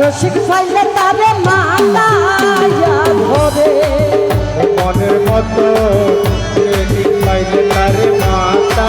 রসিক পাইলে তারে মাতা ধরে। মনের মতো রসিক পাইলে তারে মাতা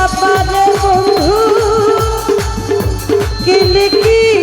বাবা রে বন্ধু কিলিকি